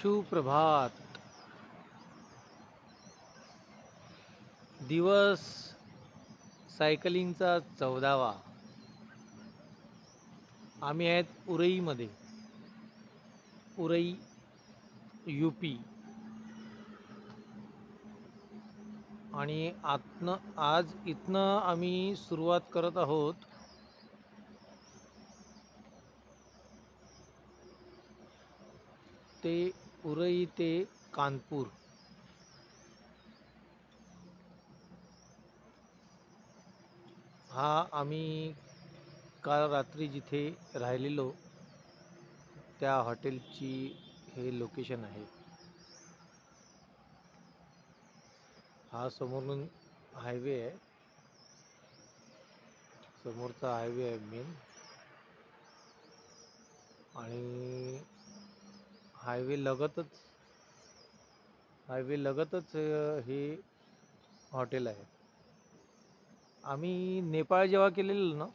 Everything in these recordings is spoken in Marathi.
सुप्रभात. दिवस सायकलिंगचा चौदावा. आम्ही आहेत उरईमध्ये. उरई यू पी आणि आतनं आज इथनं आम्ही सुरुवात करत आहोत. ते उरई ते कानपूर. हा आम्ही काल रात्री जिथे राहिलेलो त्या हॉटेलची हे लोकेशन आहे. हा समोरून हायवे आहे. समोरचा हायवे आहे मेन. आणि हायवे लगतच हायवे लगतच हे हॉटेल आहे. आम्ही नेपाळ जेव्हा केलेलं ना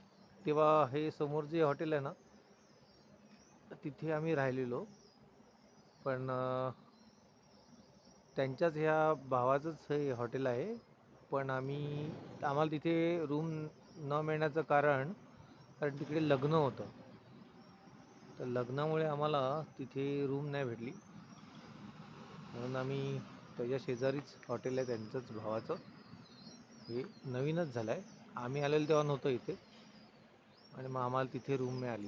तेव्हा हे समोर जे हॉटेल आहे ना तिथे आम्ही राहिलेलो. पण त्यांच्याच ह्या भावाचंच हे हॉटेल आहे. पण आम्ही आम्हाला तिथे रूम न मिळण्याचं कारण कारण तिकडे लग्न होतं. तर लग्नामुळे आम्हाला तिथे रूम नाही भेटली. म्हणून आम्ही त्याच्या शेजारीच हॉटेल आहे त्यांचंच भावाचं. हे नवीनच झालं आहे आम्ही आलेलो तेव्हा नव्हतं इथे. आणि मग आम्हाला तिथे रूम मिळाली.